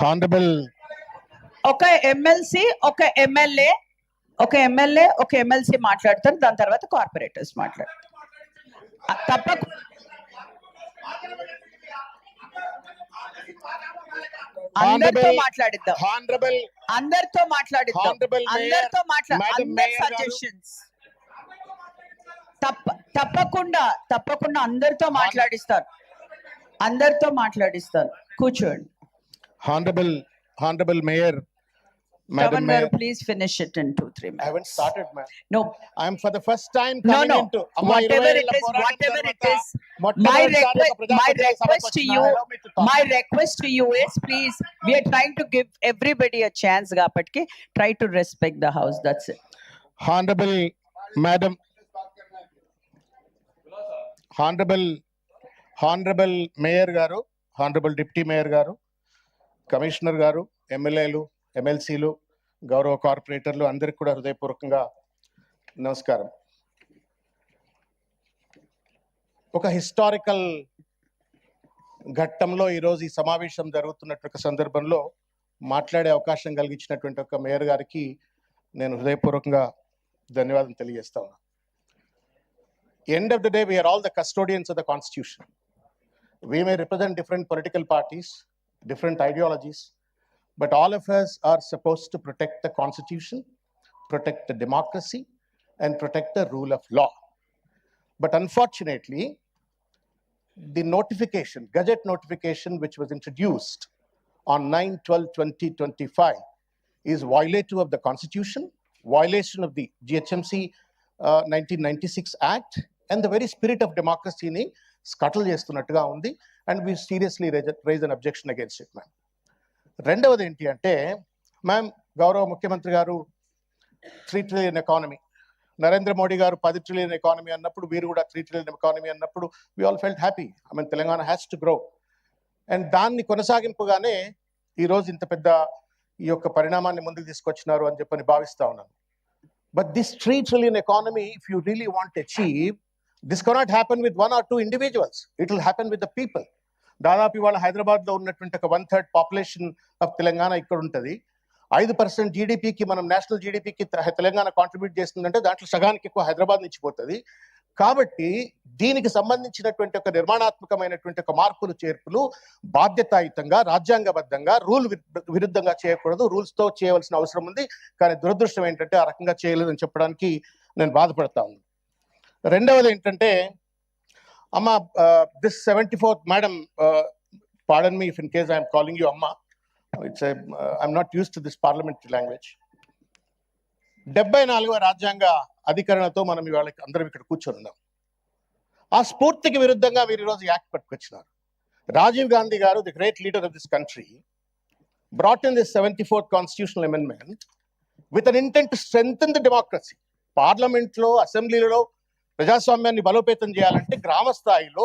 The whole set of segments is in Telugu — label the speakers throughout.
Speaker 1: హానరబుల్
Speaker 2: ఒక ఎమ్మెల్సీ ఒక ఎమ్మెల్యే ఒక ఎమ్మెల్యే ఒక ఎమ్మెల్సీ మాట్లాడతారు. దాని తర్వాత కార్పొరేటర్స్ మాట్లాడతారు. తప్పకు అందరితో మాట్లాడిద్దాం.
Speaker 1: హానరబుల్
Speaker 2: అందరితో మాట్లాడిద్దాం. అందరితో. సజెషన్స్ తప్ప తప్పకుండా తప్పకుండా అందరితో మాట్లాడిస్తాను అందరితో మాట్లాడిస్తాను కూర్చోండి.
Speaker 1: Honourable honourable mayor madam
Speaker 2: Tavan garu,
Speaker 1: mayor
Speaker 2: please finish it in two, three
Speaker 1: I
Speaker 2: minutes.
Speaker 1: haven't started, ma'am.
Speaker 2: No,
Speaker 1: I am for the first time
Speaker 2: no,
Speaker 1: coming
Speaker 2: no.
Speaker 1: into అమ్మా,
Speaker 2: Whatever
Speaker 1: ఇరవై
Speaker 2: it
Speaker 1: ఏళ్ల
Speaker 2: is,
Speaker 1: పోరాటం
Speaker 2: whatever it
Speaker 1: తర్వాత
Speaker 2: is, my
Speaker 1: మొట్టమొదటిసారి ఒక
Speaker 2: request, my
Speaker 1: ప్రజాప్రతినిధి సభకు
Speaker 2: request to
Speaker 1: వచ్చిన
Speaker 2: you,
Speaker 1: allow me to talk.
Speaker 2: my request to you is please, we are trying to give everybody a chance, Gapatki. Try to respect the house, that's it.
Speaker 1: Honourable madam honourable honourable mayor గారు హానరబుల్ డిప్యూటీ మేయర్ గారు commissioner garu ఎమ్మెల్యేలు ఎమ్మెల్సీలు గౌరవ కార్పొరేటర్లు అందరికి కూడా హృదయపూర్వకంగా నమస్కారం. ఒక హిస్టారికల్ ఘట్టంలో ఈరోజు ఈ సమావేశం జరుగుతున్నటువంటి సందర్భంలో మాట్లాడే అవకాశం కలిగించినటువంటి ఒక మేయర్ గారికి నేను హృదయపూర్వకంగా ధన్యవాదం తెలియజేస్తా ఉన్నా. End of the day we are all the custodians of the constitution we may represent different political parties different ideologies, but all of us are supposed to protect the Constitution, protect the democracy, and protect the rule of law. But unfortunately, the notification, gadget notification, which was introduced on 9 12 2025, is violative of the Constitution, violation of the GHMC uh, 1996 Act, and the very spirit of democracy in scuttle చేస్తున్నట్టుగా ఉంది. And we seriously raise an objection against it ma'am రెండవది ఏంటి అంటే మ్యామ్ గౌరవ ముఖ్యమంత్రి గారు three trillion economy Narendra Modi garu పది ట్రిలియన్ ఎకానమీ అన్నప్పుడు వీరు కూడా త్రీ ట్రిలియన్ ఎకానమీ అన్నప్పుడు we all felt happy I mean Telangana has to grow and దాన్ని కొనసాగింపుగానే ఈరోజు ఇంత పెద్ద ఈ యొక్క పరిణామాన్ని ముందుకు తీసుకొచ్చినారు అని చెప్పని భావిస్తా ఉన్నాను. But this three trillion economy if you really want achieve this cannot happen with one or two individuals it will happen with the people దాదాపు ఇవాళ హైదరాబాద్లో ఉన్నటువంటి ఒక one third population of Telangana ఇక్కడ ఉంటుంది. ఐదు పర్సెంట్ జీడిపికి మనం నేషనల్ జీడిపికి తెలంగాణ కాంట్రిబ్యూట్ చేస్తుందంటే దాంట్లో సగానికి ఎక్కువ హైదరాబాద్ నుంచి పోతుంది. కాబట్టి దీనికి సంబంధించినటువంటి ఒక నిర్మాణాత్మకమైనటువంటి ఒక మార్పులు చేర్పులు బాధ్యతాయుతంగా రాజ్యాంగబద్ధంగా రూల్ విరుద్ధంగా చేయకూడదు. రూల్స్తో చేయవలసిన అవసరం ఉంది. కానీ దురదృష్టం ఏంటంటే ఆ రకంగా చేయలేదని చెప్పడానికి నేను బాధపడతా ఉన్నాను రెండవది ఏంటంటే అమ్మ this seventy fourth madam pardon me if in case I'm calling you అమ్మ it's I'm not use to this parliamentary language డెబ్బై నాలుగవ రాజ్యాంగ అధికరణతో మనం ఇవాళ అందరం ఇక్కడ కూర్చొని ఉన్నాం. ఆ స్ఫూర్తికి విరుద్ధంగా మీరు ఈరోజు act పట్టుకొచ్చినారు. Rajiv Gandhi garu the great leader of this country brought in this seventy fourth constitutional amendment with an intent strength the democracy పార్లమెంట్లో అసెంబ్లీలో ప్రజాస్వామ్యాన్ని బలోపేతం చేయాలంటే గ్రామ స్థాయిలో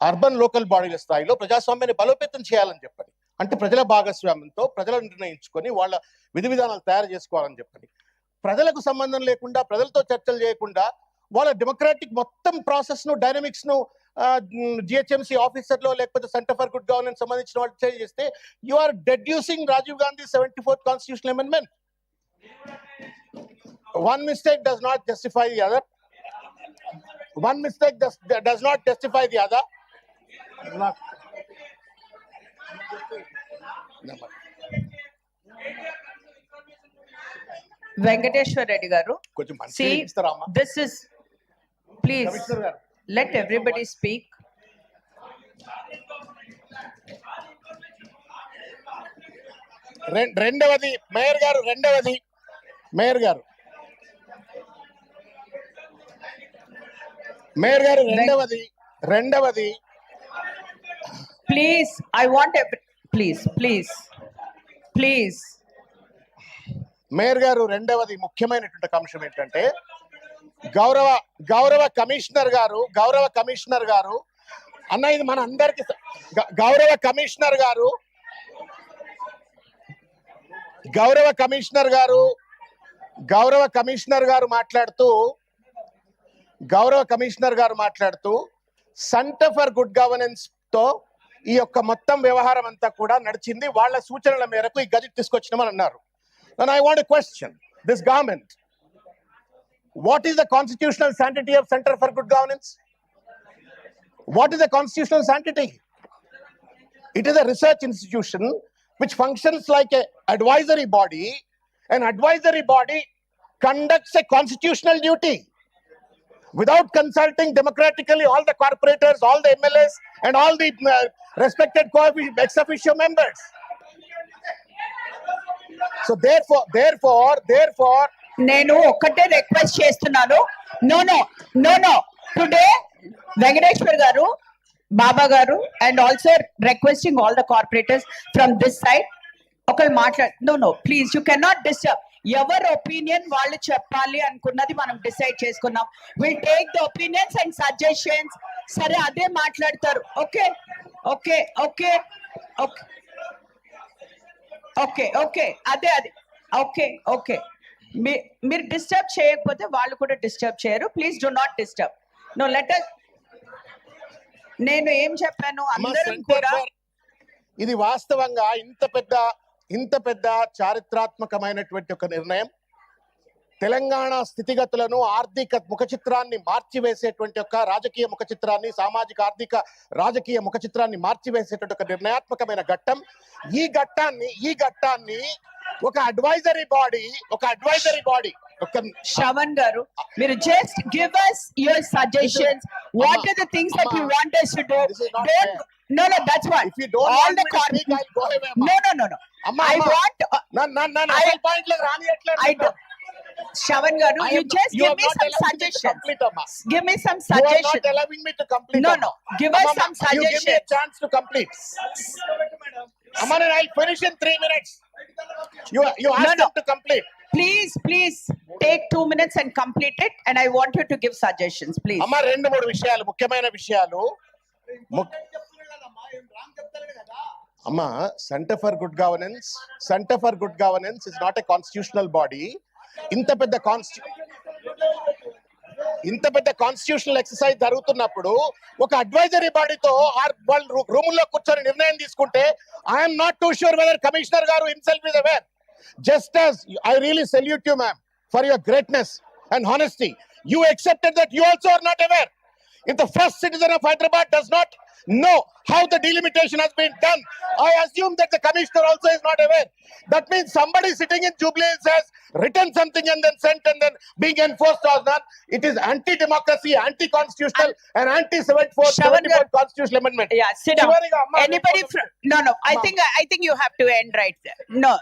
Speaker 1: అర్బన్ లోకల్ బాడీల స్థాయిలో ప్రజాస్వామ్యాన్ని బలోపేతం చేయాలని చెప్పని. అంటే ప్రజల భాగస్వామ్యంతో ప్రజలు నిర్ణయించుకొని వాళ్ళ విధి విధానాలు తయారు చేసుకోవాలని చెప్పని. ప్రజలకు సంబంధం లేకుండా ప్రజలతో చర్చలు చేయకుండా వాళ్ళ డెమోక్రాటిక్ మొత్తం ప్రాసెస్ను డైనమిక్స్ను జిహెచ్ఎంసీ ఆఫీసర్లో లేకపోతే సెంటర్ ఫర్ గుడ్ గవర్నెన్స్ సంబంధించిన వాళ్ళు చేస్తే you are deducing Rajiv Gandhi seventy fourth constitution amendment one mistake does not justify the other one mistake does not justify the other
Speaker 2: Venkateshwar Reddy garu,
Speaker 1: కొంచెం మంచి
Speaker 2: See,
Speaker 1: ఇస్తారా అమ్మా?
Speaker 2: this is, please,
Speaker 1: commissioner garu.
Speaker 2: let everybody speak.
Speaker 1: రెం- రెండవది మేయర్ గారు రెండవది మేయర్ గారు. మేయర్ గారు రెండవది రెండవది
Speaker 2: I want every, please, please, please.
Speaker 1: Mayor garu రెండవది ముఖ్యమైనటువంటి అంశం ఏంటంటే గౌరవ గౌరవ కమిషనర్ గారు గౌరవ కమిషనర్ గారు అన్న ఇది మన అందరికి గౌరవ కమిషనర్ గారు గౌరవ కమిషనర్ గారు గౌరవ కమిషనర్ గారు మాట్లాడుతూ గౌరవ కమిషనర్ గారు మాట్లాడుతూ సెంటర్ ఫర్ గుడ్ గవర్నెన్స్తో ఈ యొక్క మొత్తం వ్యవహారం అంతా కూడా నడిచింది. వాళ్ళ సూచనల మేరకు ఈ గజెట్ తీసుకొచ్చినామని అన్నారు. I want question this government what is the constitutional sanctity of centre for good governance what is the constitutional sanctity it is a research institution which functions like a advisory body and advisory body conducts a constitutional duty without consulting democratically all the corporators, all the MLAs, and all the uh, respected co- ex officio members. So therefore, therefore, therefore,
Speaker 2: నేను ఒక్కటే రిక్వెస్ట్ చేస్తున్నాను no no no no today Venkateshwar garu Baba garu and also requesting all the corporators from this side ఒకళ్ళు మాట్లాడు no no please you cannot disturb ఎవరి ఒపీనియన్ వాళ్ళు చెప్పాలి అనుకున్నది మనం డిసైడ్ చేసుకున్నాం will take the opinions and suggestions సరే అదే మాట్లాడతారు. Okay okay okay okay okay okay అదే అదే ఓకే ఓకే మీరు డిస్టర్బ్ చేయకపోతే వాళ్ళు కూడా డిస్టర్బ్ చేయరు. Please do not disturb no let నేను ఏం చెప్పాను? అందరం కూడా
Speaker 1: ఇది వాస్తవంగా ఇంత పెద్ద ఇంత పెద్ద చారిత్రాత్మకమైనటువంటి ఒక నిర్ణయం. తెలంగాణ స్థితిగతులను ఆర్థిక ముఖచిత్రాన్ని మార్చివేసేటువంటి ఒక రాజకీయ ముఖచిత్రాన్ని సామాజిక ఆర్థిక రాజకీయ ముఖచిత్రాన్ని మార్చివేసేటువంటి ఒక నిర్ణయాత్మకమైన ఘట్టం. ఈ ఘట్టాన్ని ఈ ఘట్టాన్ని ఒక అడ్వైజరీ బాడీ ఒక అడ్వైజరీ బాడీ
Speaker 2: శ్రవణ్ గారు మీరు just give us your suggestions what
Speaker 1: Amma,
Speaker 2: are the things that you
Speaker 1: Amma,
Speaker 2: want us to do don't no no that's why
Speaker 1: If you don't
Speaker 2: all
Speaker 1: want
Speaker 2: the corp-
Speaker 1: speak, I'll go away, Amma.
Speaker 2: no no no no
Speaker 1: అమ్మా,
Speaker 2: i want uh,
Speaker 1: నన్ను నన్ను నన్ను
Speaker 2: I-
Speaker 1: అసలు point లోకి రానియట్లేదు
Speaker 2: i
Speaker 1: నన్ను.
Speaker 2: don't శ్రవణ్ గారు
Speaker 1: I
Speaker 2: you
Speaker 1: am-
Speaker 2: just
Speaker 1: you
Speaker 2: give me some suggestions
Speaker 1: complete, Amma.
Speaker 2: give me some
Speaker 1: You are not
Speaker 2: suggestions
Speaker 1: allowing me to complete.
Speaker 2: No,
Speaker 1: Amma.
Speaker 2: no. Give us
Speaker 1: Amma,
Speaker 2: some
Speaker 1: You give me a
Speaker 2: suggestions.
Speaker 1: chance to complete. Amma, then I'll finish in three minutes. You, you
Speaker 2: No,
Speaker 1: asked
Speaker 2: no.
Speaker 1: them to complete.
Speaker 2: please please take two minutes and complete it and i want you to give suggestions please
Speaker 1: అమ్మ రెండు మూడు విషయాలు ముఖ్యమైన విషయాలు అమ్మ centre for good governance centre for good governance is not a constitutional body ఇంత పెద్ద కాన్స్టి ఇంత పెద్ద కాన్స్టిట్యూషనల్ ఎక్సర్సైజ్ జరుగుతున్నప్పుడు ఒక అడ్వైజరీ బాడీతో ఆర్ రూమ్ రూముల్లో కూర్చొని నిర్ణయం తీసుకుంటే I'm not too sure whether commissioner garu himself is aware just as I really salute you ma'am for your greatness and honesty you accepted that you also are not aware in the first citizen of Hyderabad does not know how the delimitation has been done, I assume that the commissioner also is not aware. That means somebody sitting in Jubilees has written something and then sent and then being enforced or not. It is anti-democracy, anti-constitutional, and anti-74
Speaker 2: Shravan garu-
Speaker 1: constitutional amendment.
Speaker 2: yeah sit down
Speaker 1: చివరిగా అమ్మ,
Speaker 2: anybody
Speaker 1: నేను
Speaker 2: from no no i
Speaker 1: Ma'am.
Speaker 2: think i think you have to end right there no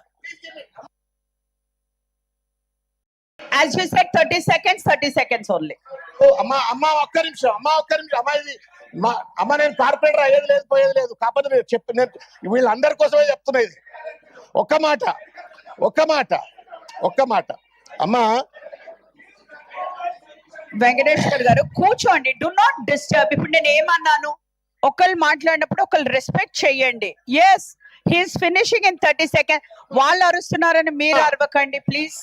Speaker 2: as you said 30 seconds 30 seconds only
Speaker 1: ఓ, అమ్మా అమ్మా ఒక్క నిమిషం అమ్మా ఒక్క నిమిషం అమ్మా ఇది మా అమ్మ నేను కార్పొరేటర్ అయ్యేది లేదు పోయేది లేదు. కాకపోతే నేను చెప్పి నేను వీళ్ళందరి కోసమే చెప్తున్నది ఒక్క మాట ఒక్క మాట ఒక్క మాట. అమ్మా.
Speaker 2: వెంకటేశ్వర్ గారు కూర్చోండి. డు నాట్ డిస్టర్బ్ ఇప్పుడు నేను ఏమన్నాను? ఒకళ్ళు మాట్లాడినప్పుడు ఒకళ్ళు రెస్పెక్ట్ చెయ్యండి yes he's finishing in thirty second వాళ్ళు అరుస్తున్నారని మీరు అరవకండి ప్లీజ్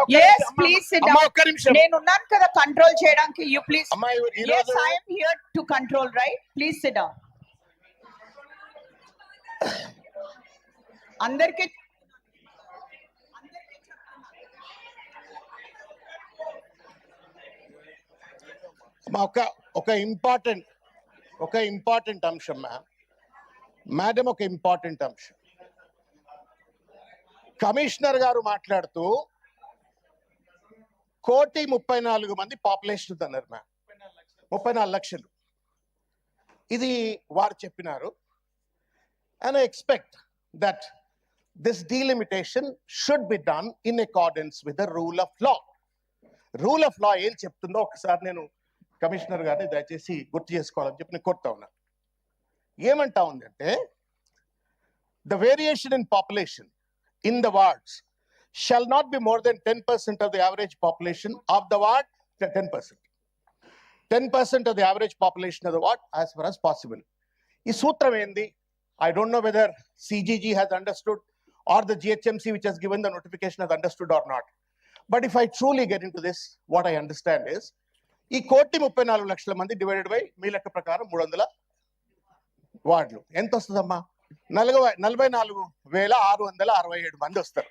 Speaker 1: ఒక్క
Speaker 2: ఎస్ ప్లీజ్
Speaker 1: నిమిషం.
Speaker 2: నేను ఉన్నాను కదా కంట్రోల్ చేయడానికి.
Speaker 1: You
Speaker 2: please
Speaker 1: I'm
Speaker 2: here to control right please sit down అందరికి
Speaker 1: ఒక ఇంపార్టెంట్ ఒక ఇంపార్టెంట్ అంశం మ్యామ్ మేడం ఒక ఇంపార్టెంట్ అంశం. కమిషనర్ గారు మాట్లాడుతూ కోటి ముప్పై నాలుగు మంది పాపులేషన్ అన్నారు మ్యామ్ ముప్పై నాలుగు లక్షలు. ఇది వారు చెప్పినారు. And I expect that this delimitation should be done in accordance with the rule of law rule of law ఏం చెప్తుందో ఒకసారి నేను కమిషనర్ గారిని దయచేసి గుర్తు చేసుకోవాలని చెప్పి నేను కోరుతా ఉన్నా. ఏమంటా ఉందంటే the variation in population in the wards shall not be more than ten percent of the average population of the ward ten percent ten percent of the average population of the ward as far as possible ఈ సూత్రం ఏంది I don't know whether CGG has understood or the GHMC which has given the notification has understood or not but if I truly get in to this what I understand is ఈ కోటి ముప్పై నాలుగు లక్షల మంది డివైడెడ్ బై మీ లెక్క ప్రకారం మూడు వందల వార్డులు. ఎంత వస్తుందమ్మా నలభై నలభై నాలుగు వేల ఆరు వందల అరవై ఏడు మంది వస్తారు.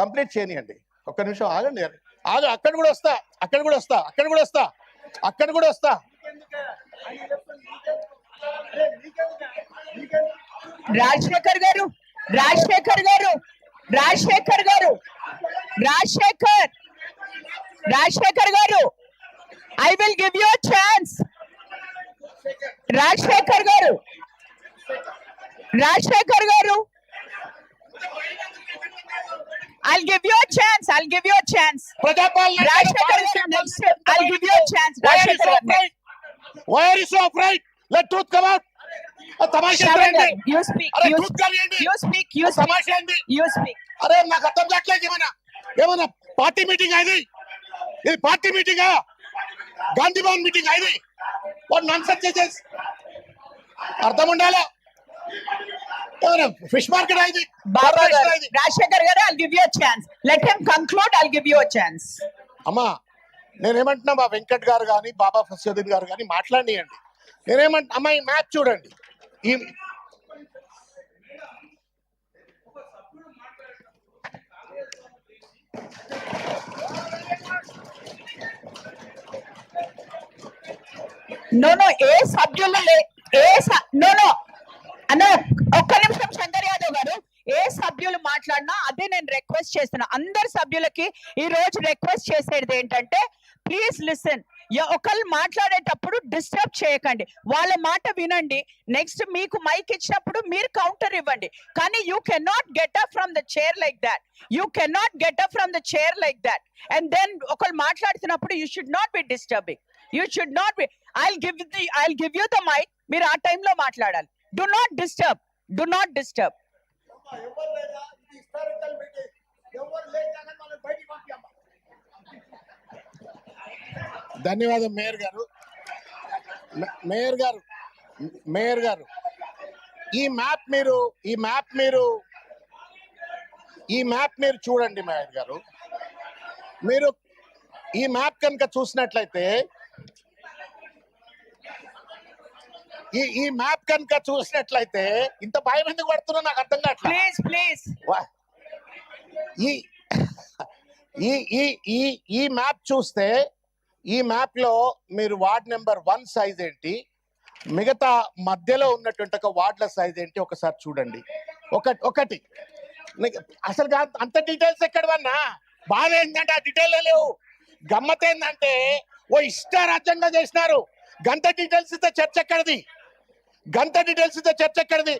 Speaker 1: కంప్లీట్ చేయనియండి ఒక్క నిమిషం ఆగండి. ఆగ అక్కడ కూడా వస్తా అక్కడ కూడా వస్తా అక్కడ కూడా వస్తా అక్కడ కూడా వస్తా.
Speaker 2: రాజశేఖర్ గారు రాజశేఖర్ గారు Rajasekhar garu Rajasekhar Rajasekhar garu I will give you chance Rajasekhar garu Rajasekhar garu I'll give you a chance. I'll give you a chance.
Speaker 1: Prajapalana
Speaker 2: Rajasekhar garu next. I'll give you a chance. Rajasekhar garu next.
Speaker 1: Wire is off right let truth come out తమాషా
Speaker 2: శ్రవణ్
Speaker 1: ఏంటి?
Speaker 2: Garu, you speak.
Speaker 1: అరే
Speaker 2: You
Speaker 1: ట్రూత్ కలియండి
Speaker 2: you speak. You speak.
Speaker 1: తమాషా ఏంటి
Speaker 2: You speak.
Speaker 1: అరే నాకు అర్థం కావట్లేదు ఏమన్నా ఏమన్నా పార్టీ మీటింగ్ ఇది ఇది పార్టీ మీటింగా గాంధీ భవన్ మీటింగ్ ఇది వాట్ నాన్ సెన్స్ చేసేసి అర్థం ఉండాలా ఫిష్ మార్కెట్ ఇది
Speaker 2: రాజశేఖర్ గారు you a chance. Let him conclude. I'll give you a chance.
Speaker 1: అమ్మా నేనేమంటున్నా మా వెంకట్ గారు కానీ బాబా ఫసదుద్దీన్ గారు కానీ మాట్లాడియండి నేనేమంటున్నా అమ్మా ఈ మ్యాప్ చూడండి ఈ
Speaker 2: No, ఏ సభ్యులు ఏ నో నో అన్న ఒక్క నిమిషం శంకర్ యాదవ్ గారు ఏ సభ్యులు మాట్లాడినా అదే నేను రిక్వెస్ట్ చేస్తున్నా. అందరి సభ్యులకి ఈ రోజు రిక్వెస్ట్ చేసేది ఏంటంటే ప్లీజ్ లిసన్ ఒకళ్ళు మాట్లాడేటప్పుడు డిస్టర్బ్ చేయకండి. వాళ్ళ మాట వినండి. నెక్స్ట్ మీకు మైక్ ఇచ్చినప్పుడు మీరు కౌంటర్ ఇవ్వండి. కానీ you can not get up from the chair like that you can not get up from the chair like that and then ఒకళ్ళు మాట్లాడుతున్నప్పుడు you should not be disturbing you should not be I give the I give you the mic మీరు ఆ టైంలో మాట్లాడాలి. Do not disturb do not disturb
Speaker 1: ధన్యవాదం mayor garu. Mayor garu mayor garu. ఈ మ్యాప్ మీరు ఈ మ్యాప్ మీరు ఈ మ్యాప్ మీరు చూడండి మేయర్ గారు. మీరు ఈ మ్యాప్ కనుక చూసినట్లయితే ఈ ఈ మ్యాప్ కనుక చూసినట్లయితే ఇంత భయం ఎందుకు పడుతున్నా నాకు అర్థం కావట్లేదు
Speaker 2: ప్లీజ్
Speaker 1: ఈ ఈ ఈ ఈ ఈ మ్యాప్ చూస్తే ఈ మ్యాప్లో మీరు వార్డ్ నెంబర్ వన్ సైజ్ ఏంటి? మిగతా మధ్యలో ఉన్నటువంటి ఒక వార్డుల సైజ్ ఏంటి? ఒకసారి చూడండి. ఒక ఒకటి. నీకు అసలు అంత డీటెయిల్స్ ఎక్కడ వన్నా? బాధ ఏంటంటే ఆ డీటెయిల్ లేవు. గమ్మత్ ఏంటంటే ఓ ఇష్ట రాజ్యంగా చేసినారు. గంత డీటెయిల్స్ ఇస్తే చర్చ ఎక్కడిది? గంత డీటెయిల్స్ ఇస్తే చర్చ ఎక్కడిది?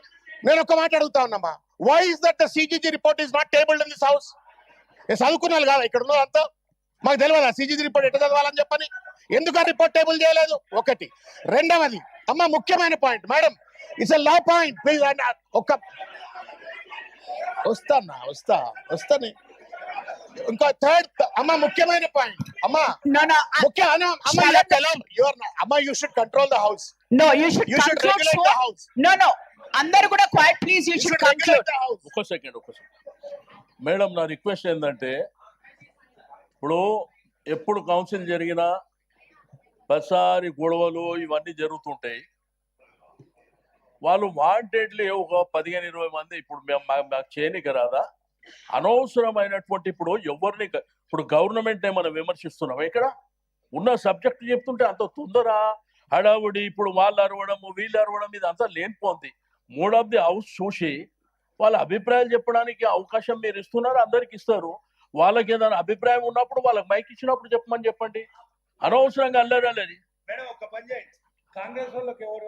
Speaker 1: నేను ఒక మాట అడుగుతా ఉన్నామా why is that the CGG report is not tabled in this house చదువుకున్నాను కదా ఇక్కడ ఉన్నది అంతా. మాకు తెలియదా సిజిజి రిపోర్ట్ ఎట్లా చదవాలని చెప్పని? ఎందుకు ఆ రిపోర్ట్ టేబుల్ చేయలేదు? ఒకటి. రెండవది అమ్మ ముఖ్యమైన point madam it's law point please ఒక వస్తానా వస్తా. వస్తాని. ఇంకో థర్డ్ అమ్మ ముఖ్యమైన పాయింట్ అమ్మ
Speaker 2: నో నో
Speaker 1: ముఖ్య అమ్మ యువర్ అమ్మ you should control the
Speaker 2: house no you
Speaker 1: should you
Speaker 2: should
Speaker 1: regulate the house
Speaker 2: no no అందరు కూడా quiet
Speaker 1: please
Speaker 2: you
Speaker 1: you should house
Speaker 3: ఒక్క సెకండ్ ఒక్క సెకండ్ మేడం నా రిక్వెస్ట్ ఏంటంటే ఇప్పుడు ఎప్పుడు కౌన్సిల్ జరిగినా ప్రతిసారి గొడవలు ఇవన్నీ జరుగుతుంటాయి. వాళ్ళు వాంటెడ్లీ ఒక పదిహేను ఇరవై మంది ఇప్పుడు మేము మా- మాకు చేయనికి రాదా? అనవసరమైనటువంటి ఇప్పుడు ఎవరిని ఇప్పుడు గవర్నమెంట్ మనం విమర్శిస్తున్నాం ఇక్కడ? ఉన్న సబ్జెక్ట్ చెప్తుంటే అంత తొందర హడావుడి ఇప్పుడు వాళ్ళు అరవడం వీళ్ళు అరవడం ఇది అంతా లేనిపోంది. మూడ్ ఆఫ్ ది హౌస్ చూసి వాళ్ళ అభిప్రాయాలు చెప్పడానికి అవకాశం మీరు ఇస్తున్నారు అందరికి ఇస్తారు. వాళ్ళకి ఏదైనా అభిప్రాయం ఉన్నప్పుడు వాళ్ళకి మైక్ ఇచ్చినప్పుడు చెప్పమని చెప్పండి. అనవసరంగా అల్లరి అల్లరి.
Speaker 4: మేడం ఒక పని చేయండి. కాంగ్రెస్ వాళ్ళకి ఎవరు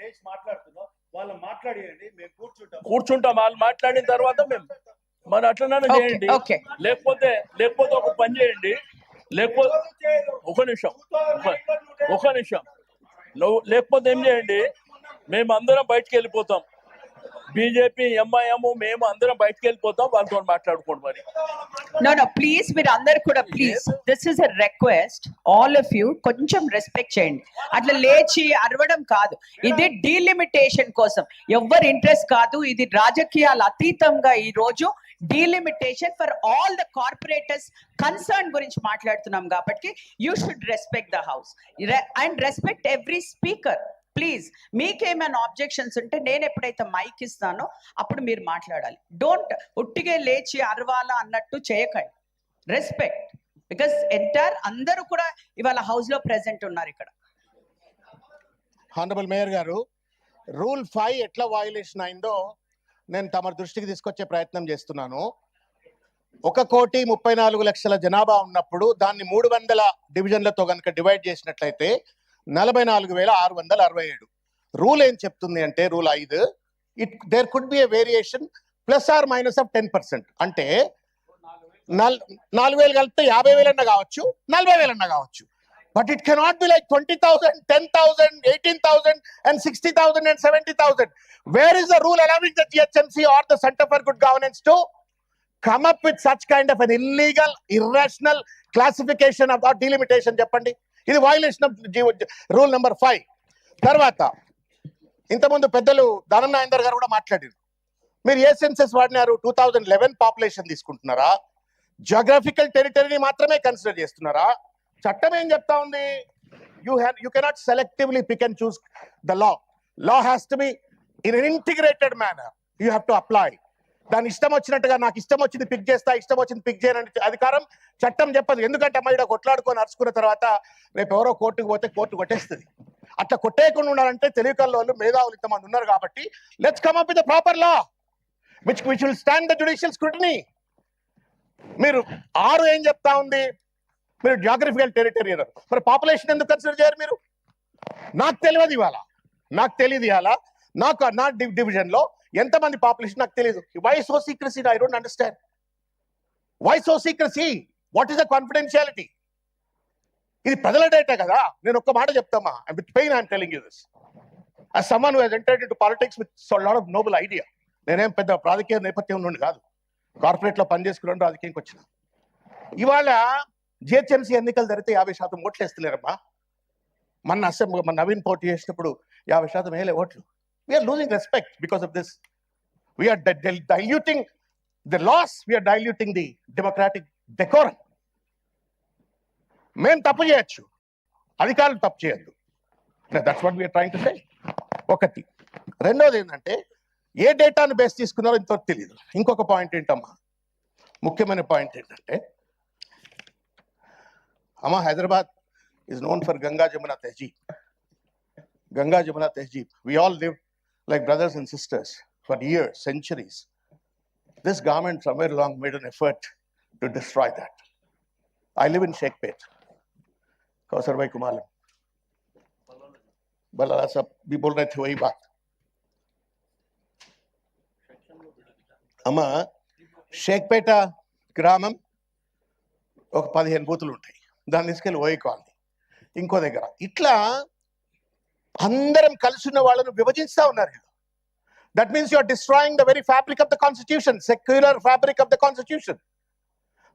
Speaker 4: లేచి మాట్లాడుతున్నారో వాళ్ళు మాట్లాడియండి మేము కూర్చుంటాం.
Speaker 3: కూర్చుంటాం వాళ్ళు మాట్లాడిన తర్వాత మేము మరి అట్లనే చేయండి. లేకపోతే లేకపోతే ఒక పని చేయండి. లేకపోతే ఒక నిమిషం ఒక- నిమిషం. నువ్వు లేకపోతే ఏం చేయండి? మేము అందరం బయటకు వెళ్ళిపోతాం. బీజేపీ ఎంఐఎం మేము అందరం బయటకు వెళ్ళిపోతాం. వాళ్ళతో మాట్లాడుకోండి మరి.
Speaker 2: నో నో ప్లీజ్ మీరు అందరు కూడా please this is a request all of you కొంచెం రెస్పెక్ట్ చేయండి. అట్లా లేచి అరవడం కాదు. ఇది డీలిమిటేషన్ కోసం. ఎవ్వరు ఇంట్రెస్ట్ కాదు. ఇది రాజకీయాల అతీతంగా ఈ రోజు delimitation for all the corporators concern గురించి మాట్లాడుతున్నాం కాబట్టి you should respect the house and respect every speaker please మీకేమైనా ఆబ్జెక్షన్స్ ఉంటే నేను ఎప్పుడైతే మైక్ ఇస్తానో అప్పుడు మీరు మాట్లాడాలి. డోంట్ ఉట్టిగే లేచి అరవాలా అన్నట్టు చేయకండి. రెస్పెక్ట్ బికాస్ ఎంటైర్ అందరూ కూడా ఇవాళ హౌస్లో ప్రెసెంట్ ఉన్నారు ఇక్కడ.
Speaker 1: Honourable mayor garu rule five ఎట్లా వయలేషన్ అయిందో నేను తమ దృష్టికి తీసుకొచ్చే ప్రయత్నం చేస్తున్నాను. ఒక కోటి ముప్పై నాలుగు లక్షల జనాభా ఉన్నప్పుడు దాన్ని మూడు వందల డివిజన్లతో కనుక డివైడ్ చేసినట్లయితే నలభై నాలుగు వేల ఆరు వందల అరవై ఏడు. రూల్ ఏం చెప్తుంది అంటే రూల్ ఐదు it there could be a variation plus or minus of ten percent అంటే నల్ నాలుగు వేలు కలిపితే యాభై వేలన్నా కావచ్చు నలభై వేలన్నా కావచ్చు. But it cannot be like twenty thousand ten thousand eighteen thousand and sixty thousand and seventy thousand where is the rule allowing the GHMC or the centre for good governance to come up with such kind of an illegal irrational classification of or చెప్పండి. ఇది violation of rule number five తర్వాత ఇంతకుముందు పెద్దలు ధనం నాయందర్ గారు కూడా మాట్లాడారు. మీరు ఏ సెన్సెస్ వాడినారు? టూ థౌజండ్ లెవెన్ పాపులేషన్ తీసుకుంటున్నారా? జోగ్రఫికల్ టెరిటరీని మాత్రమే కన్సిడర్ చేస్తున్నారా? చట్టం ఏం చెప్తా ఉంది? You have you cannot selectively pick and choose the law law has to be in an integrated manner you have to apply దాని ఇష్టం వచ్చినట్టుగా నాకు ఇష్టం వచ్చింది పిక్ చేస్తా ఇష్టం వచ్చింది పిక్ చేయనని అధికారం చట్టం చెప్పదు. ఎందుకంటే అమ్మ ఇక్కడ కొట్లాడుకొని అరుచుకున్న తర్వాత రేపు ఎవరో కోర్టుకు పోతే కోర్టు కొట్టేస్తుంది. అట్లా కొట్టేయకుండా ఉండాలంటే తెలివికల్లో వాళ్ళు మేధావులు ఇంతమంది ఉన్నారు కాబట్టి let's come up with proper law which which will stand the judicial scrutiny మీరు ఆరు ఏం చెప్తా ఉంది? మీరు జాగ్రఫికల్ టెరిటరీ అన్నారు. మరి పాపులేషన్ ఎందుకు కన్సిడర్ చేయరు మీరు? నాకు తెలియదు ఇవాళ. నాకు తెలియదు ఇవాళ. నాకు నా డివిజన్లో ఎంతమంది పాపులేషన్ నాకు తెలియదు. Why so secrecy I don't understand why so secrecy what is the confidentiality ఇది ప్రజల డేటా కదా. నేను ఒక్క మాట చెప్తామా? With pain I'm telling you this as someone who has entered into politics with so నేనేం పెద్ద రాజకీయ నేపథ్యం నుండి కాదు. కార్పొరేట్లో పనిచేసుకున్నాను రాజకీయంకి వచ్చిన. ఇవాళ జిహెచ్ఎంసీ ఎన్నికలు జరిగితే యాభై శాతం ఓట్లు వేస్తలేరమ్మా మన అసెంబ్లీ మన నవీన్ పోటీ చేసినప్పుడు యాభై శాతం వేయలే ఓట్లు. We are losing respect because of this we are diluting the laws we are diluting the democratic decorum మేము తప్పు చేయొచ్చు. అధికారులు తప్పు చేయొద్దు. That's what we are trying to say ఒకటి. రెండోది ఏంటంటే ఏ డేటాను బేస్ తీసుకున్నారో ఇంతవరకు తెలియదు ఇంకొక పాయింట్ ఏంటమ్మా? ముఖ్యమైన పాయింట్ ఏంటంటే అమ్మా Hyderabad is known for Ganga Jamuna tehzeeb Ganga Jamuna tehzeeb we all live like brothers and sisters for years centuries this government somewhere long made an effort to destroy that I live in Shaikpet Kausar भाई को मालूम बलाला साहब भी बोल रहे थे वही बात అమ్మ షేక్పేట గ్రామం ఒక పదిహేను బూతులు ఉంటాయి దాన్ని తీసుకెళ్ళి ఓయి కాలనీ ఇంకో దగ్గర. ఇట్లా అందరం కలిసి ఉన్న వాళ్ళను విభజిస్తా ఉన్నారు that means you are destroying the very fabric of the constitution secular fabric of the constitution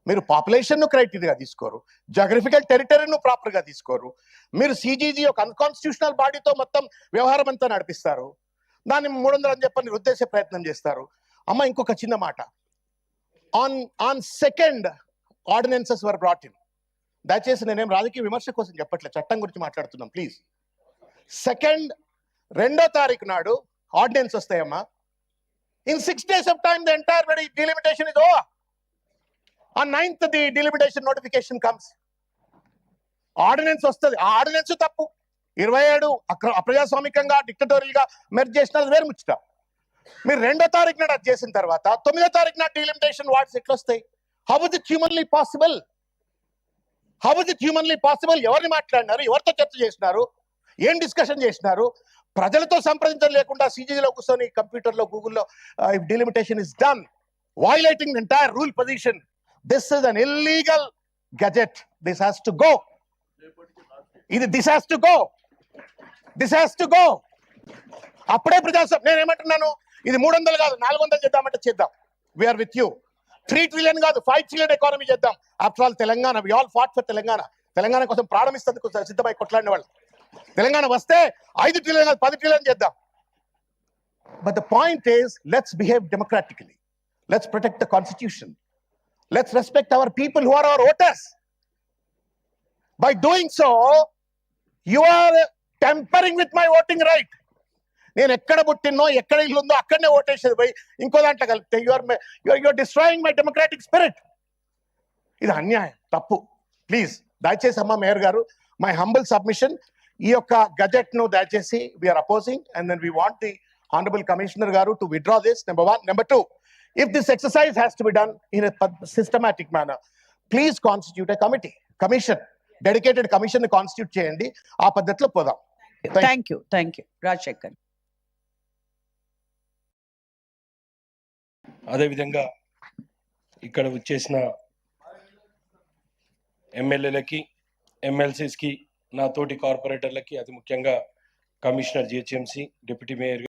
Speaker 1: మీరు పాపులేషన్ను క్రైటీరియా తీసుకోరు జాగ్రఫికల్ టెరిటరీను ప్రాపర్గా తీసుకోరు. మీరు సిజీజీ ఒక అన్కాన్స్టిట్యూషనల్ బాడీతో మొత్తం వ్యవహారం అంతా నడిపిస్తారు. దాన్ని మూడు వందలు అని చెప్పని ఉద్దేశ ప్రయత్నం చేస్తారు. అమ్మ ఇంకొక చిన్న మాట. On on second ordinances were brought in దయచేసి నేనేం రాజకీయ విమర్శ కోసం చెప్పట్లే చట్టం గురించి మాట్లాడుతున్నాం ప్లీజ్ సెకండ్ రెండో తారీఖు నాడు ordinance వస్తాయమ్మా. In six days of time the entire delimitation is over ఆ ninth the delimitation notification comes ordinance వస్తుంది. ఆ ఆర్డినెన్స్ తప్పు. ఇరవై ఏడు అక్ర అప్రజాస్వామికంగా డిక్టటోరియల్గా మెర్జ్ చేసిన వేరు ముచ్చట. మీరు రెండో తారీఖు నాడు అది చేసిన తర్వాత తొమ్మిదో తారీఖు నాడు delimitation wards ఎట్లొస్తాయి? How is it humanly possible how is it humanly possible ఎవరిని మాట్లాడినారు? ఎవరితో చర్చ చేసినారు? ఏం డిస్కషన్ చేసినారు? ప్రజలతో సంప్రదించడం లేకుండా CGG కూర్చొని కంప్యూటర్లో గూగుల్లో delimitation is done violating entire rule position this is an illegal illegal this This to go ఇది this has to go this has to go అప్పుడే ప్రజాస్వామ్యం నేను ఏమంటున్నాను ఇది మూడు వందలు కాదు నాలుగు వందలు చేద్దామంటే చేద్దాం. We are with you three trillion కాదు ఫైవ్ ట్రిలియన్ ఎకానమీ చేద్దాం. After all Telangana we all fought for Telangana. Telangana కోసం ప్రారంభిస్తుంది సిద్ధమై కొట్లాడిన వాళ్ళు. తెలంగాణ వస్తే ఐదు ట్రిలియన్ కాదు పది ట్రిలియన్ చేద్దాం. But the point is let's behave democratically let's protect the constitution let's respect our people who are our voters by doing so you are tampering with my voting right నేను ఎక్కడ పుట్టినో ఎక్కడ ఇల్లు ఉందో అక్కడనే ఓటేసేది పోయి ఇంకో దాంట్లో కలిపితే your your destroying my democratic spirit ఇది అన్యాయం తప్పు. ప్లీజ్ దయచేసి అమ్మ మేయర్ గారు మై హంబుల్ సబ్మిషన్ ఈ యొక్క గజెట్ను దయచేసి we are opposing and then we want the honourable commissioner garu to withdraw this number one number two if this exercise has to be done in systematic manner please constitute a committee commission dedicated commission constitute చేయండి. ఆ పద్ధతిలో పోదాం. Thank
Speaker 2: you thank you Rajasekhar
Speaker 5: అదేవిధంగా ఇక్కడ వచ్చేసిన ఎమ్మెల్యేలకి ఎమ్మెల్సీస్కి నా తోటి కార్పొరేటర్లకి అతి ముఖ్యంగా కమిషనర్ జిహెచ్ఎంసీ డిప్యూటీ మేయర్